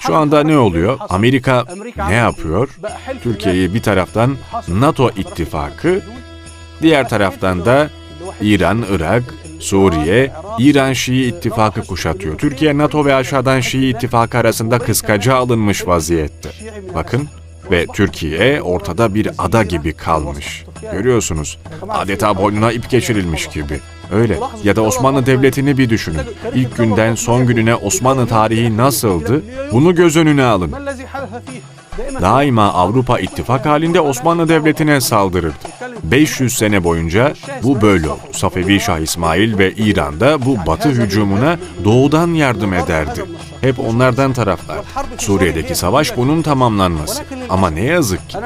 Şu anda ne oluyor? Amerika ne yapıyor? Türkiye'yi bir taraftan NATO ittifakı, diğer taraftan da İran, Irak, Suriye, İran Şii ittifakı kuşatıyor. Türkiye, NATO ve aşağıdan Şii ittifakı arasında kıskaca alınmış vaziyette. Bakın ve Türkiye ortada bir ada gibi kalmış. Görüyorsunuz. Adeta boynuna ip geçirilmiş gibi. Öyle. Ya da Osmanlı Devleti'ni bir düşünün. İlk günden son gününe Osmanlı tarihi nasıldı? Bunu göz önüne alın. Daima Avrupa ittifak halinde Osmanlı Devleti'ne saldırırdı. 500 sene boyunca bu böyle oldu. Safevi Şah İsmail ve İran'da bu batı hücumuna doğudan yardım ederdi. Hep onlardan taraflar. Suriye'deki savaş bunun tamamlanması. Ama ne yazık ki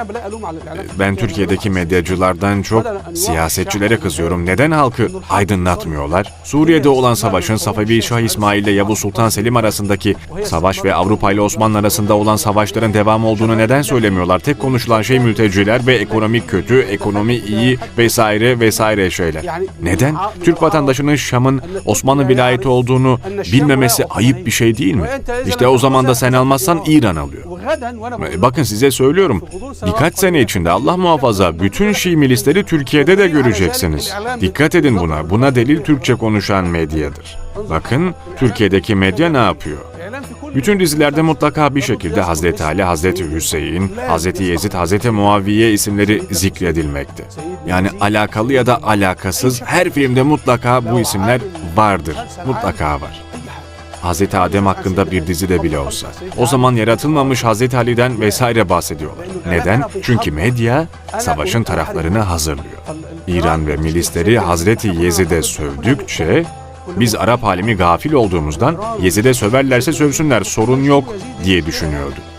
ben Türkiye'deki medyacılardan çok siyasetçilere kızıyorum. Neden halkı aydınlatmıyorlar? Suriye'de olan savaşın Safevi Şah İsmail ile Yavuz Sultan Selim arasındaki savaş ve Avrupa ile Osmanlı arasında olan savaşların devamı olduğunu neden söylemiyorlar? Tek konuşulan şey mülteciler ve ekonomik kötü, ekonomi iyi vesaire vesaire şeyler. Neden? Türk vatandaşının Şam'ın Osmanlı vilayeti olduğunu bilmemesi ayıp bir şey değil mi? İşte o zaman da sen almazsan İran alıyor. E, Bakın size söylüyorum. Birkaç sene içinde Allah muhafaza bütün Şii milisleri Türkiye'de de göreceksiniz. Dikkat edin buna. Buna delil Türkçe konuşan medyadır. Bakın Türkiye'deki medya ne yapıyor? Bütün dizilerde mutlaka bir şekilde Hazreti Ali, Hazreti Hüseyin, Hazreti Yezid, Hazreti Muaviye isimleri zikredilmekte. Yani alakalı ya da alakasız her filmde mutlaka bu isimler vardır. Mutlaka var. Hazreti Adem hakkında bir dizide bile olsa. O zaman yaratılmamış Hazreti Ali'den vesaire bahsediyorlar. Neden? Çünkü medya savaşın taraflarını hazırlıyor. İran ve milisleri Hazreti Yezid'e sövdükçe biz Arap alemi gafil olduğumuzdan Yezid'e söverlerse sövsünler sorun yok diye düşünüyorduk.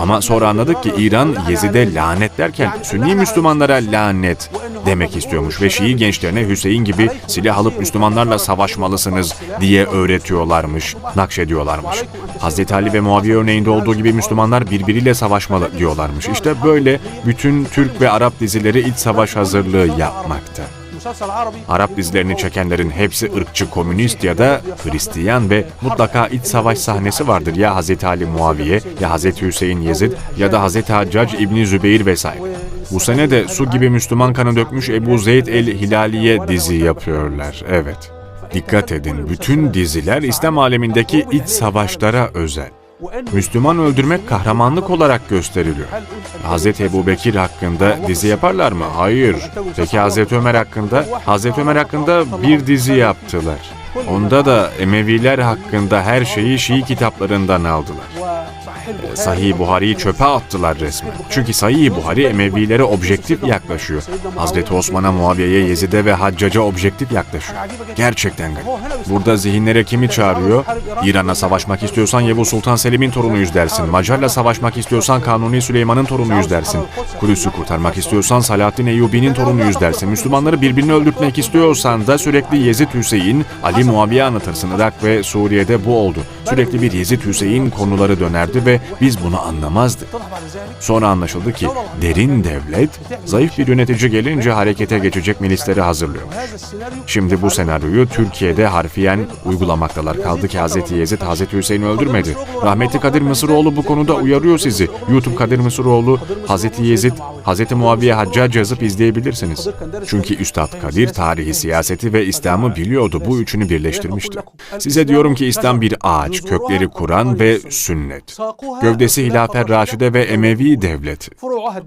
Ama sonra anladık ki İran Yezid'e lanet derken Sünni Müslümanlara lanet demek istiyormuş ve Şii gençlerine Hüseyin gibi silah alıp Müslümanlarla savaşmalısınız diye öğretiyorlarmış, nakşediyorlarmış. Hazreti Ali ve Muaviye örneğinde olduğu gibi Müslümanlar birbiriyle savaşmalı diyorlarmış. İşte böyle bütün Türk ve Arap dizileri iç savaş hazırlığı yapmakta. Arap dizilerini çekenlerin hepsi ırkçı komünist ya da Hristiyan ve mutlaka iç savaş sahnesi vardır. Ya Hz. Ali Muaviye, ya Hz. Hüseyin Yezid ya da Hz. Haccac İbni Zübeyir vesaire. Bu sene de su gibi Müslüman kanı dökmüş Ebu Zeyd el-Hilaliye dizi yapıyorlar. Evet. Dikkat edin, bütün diziler İslam alemindeki iç savaşlara özel. Müslüman öldürmek kahramanlık olarak gösteriliyor. Hz. Ebu Bekir hakkında dizi yaparlar mı? Hayır. Peki Hz. Ömer hakkında? Hz. Ömer hakkında bir dizi yaptılar. Onda da Emeviler hakkında her şeyi Şii kitaplarından aldılar. Sahih Buhari'yi çöpe attılar resmen. Çünkü Sahih Buhari Emevilere objektif yaklaşıyor. Hazreti Osman'a, Muaviye'ye, Yezid'e ve Haccac'a objektif yaklaşıyor. Gerçekten garip. Burada zihinlere kimi çağırıyor? İran'la savaşmak istiyorsan Yavuz Sultan Selim'in torunuyuz dersin. Macar'la savaşmak istiyorsan Kanuni Süleyman'ın torunuyuz dersin. Kudüs'ü kurtarmak istiyorsan Salahaddin Eyyubi'nin torunuyuz dersin. Müslümanları birbirini öldürtmek istiyorsan da sürekli Yezid Hüseyin, Ali Muaviye anlatırsın. Irak ve Suriye'de bu oldu. Sürekli bir Yezid Hüseyin konuları dönerdi ve biz bunu anlamazdık. Sonra anlaşıldı ki derin devlet zayıf bir yönetici gelince harekete geçecek milisleri hazırlıyor. Şimdi bu senaryoyu Türkiye'de harfiyen uygulamaktalar. Kaldı ki Hz. Yezid Hz. Hüseyin'i öldürmedi. Rahmetli Kadir Mısıroğlu bu konuda uyarıyor sizi. YouTube Kadir Mısıroğlu Hz. Yezid, Hz. Muaviye Haccac yazıp izleyebilirsiniz. Çünkü Üstad Kadir tarihi, siyaseti ve İslam'ı biliyordu. Bu üçünü birleştirmişti. Size diyorum ki İslam bir ağaç, kökleri Kur'an ve sünnet. Gövdesi Hilafer Raşide ve Emevi devleti.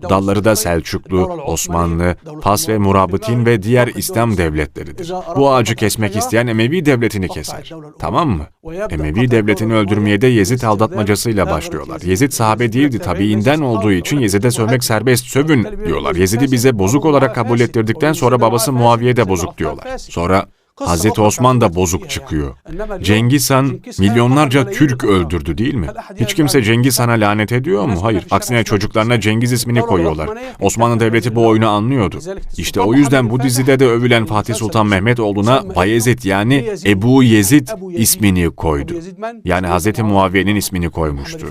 Dalları da Selçuklu, Osmanlı, Fas ve Murabıtin ve diğer İslam devletleridir. Bu ağacı kesmek isteyen Emevi devletini keser. Tamam mı? Emevi devletini öldürmeye de Yezid aldatmacasıyla başlıyorlar. Yezid sahabe değildi tabiinden olduğu için Yezid'e sövmek serbest sövün diyorlar. Yezid'i bize bozuk olarak kabul ettirdikten sonra babası Muaviye de bozuk diyorlar. Sonra Hazreti Osman da bozuk çıkıyor. Cengiz Han milyonlarca Türk öldürdü değil mi? Hiç kimse Cengiz Han'a lanet ediyor mu? Hayır. Aksine çocuklarına Cengiz ismini koyuyorlar. Osmanlı Devleti bu oyunu anlıyordu. İşte o yüzden bu dizide de övülen Fatih Sultan Mehmet oğluna Bayezid yani Ebu Yezid ismini koydu. Yani Hazreti Muaviye'nin ismini koymuştu.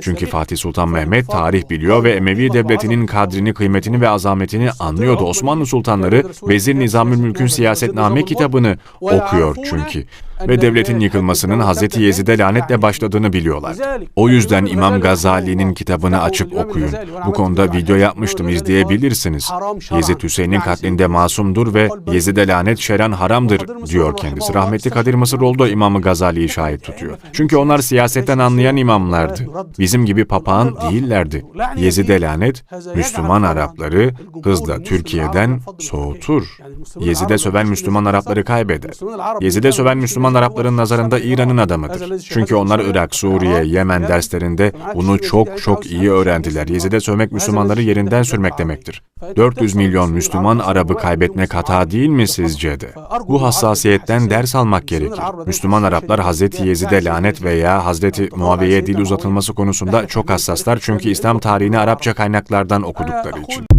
Çünkü Fatih Sultan Mehmet tarih biliyor ve Emevi Devleti'nin kadrini, kıymetini ve azametini anlıyordu. Osmanlı sultanları Vezir Nizamülmülk'ün Siyasetname kitabını okuyor çünkü. Ve devletin yıkılmasının Hz. Yezid'e lanetle başladığını biliyorlar. O yüzden İmam Gazali'nin kitabını açıp okuyun. Bu konuda video yapmıştım izleyebilirsiniz. Yezid Hüseyin'in katlinde masumdur ve Yezid'e lanet şeran haramdır diyor kendisi. Rahmetli Kadir Mısıroğlu da İmam Gazali'yi şahit tutuyor. Çünkü onlar siyasetten anlayan imamlardı. Bizim gibi papağan değillerdi. Yezid'e lanet, Müslüman Arapları hızla Türkiye'den soğutur. Yezid'e söven Müslüman Arapları kaybeder. Yezid'e söven Müslüman Arapların nazarında İran'ın adamıdır. Çünkü onlar Irak, Suriye, Yemen derslerinde bunu çok çok iyi öğrendiler. Yezid'e sövmek Müslümanları yerinden sürmek demektir. 400 milyon Müslüman Arabı kaybetmek hata değil mi sizce de? Bu hassasiyetten ders almak gerekir. Müslüman Araplar Hazreti Yezid'e lanet veya Hazreti Muaviye'ye dil uzatılması konusunda çok hassaslar çünkü İslam tarihini Arapça kaynaklardan okudukları için.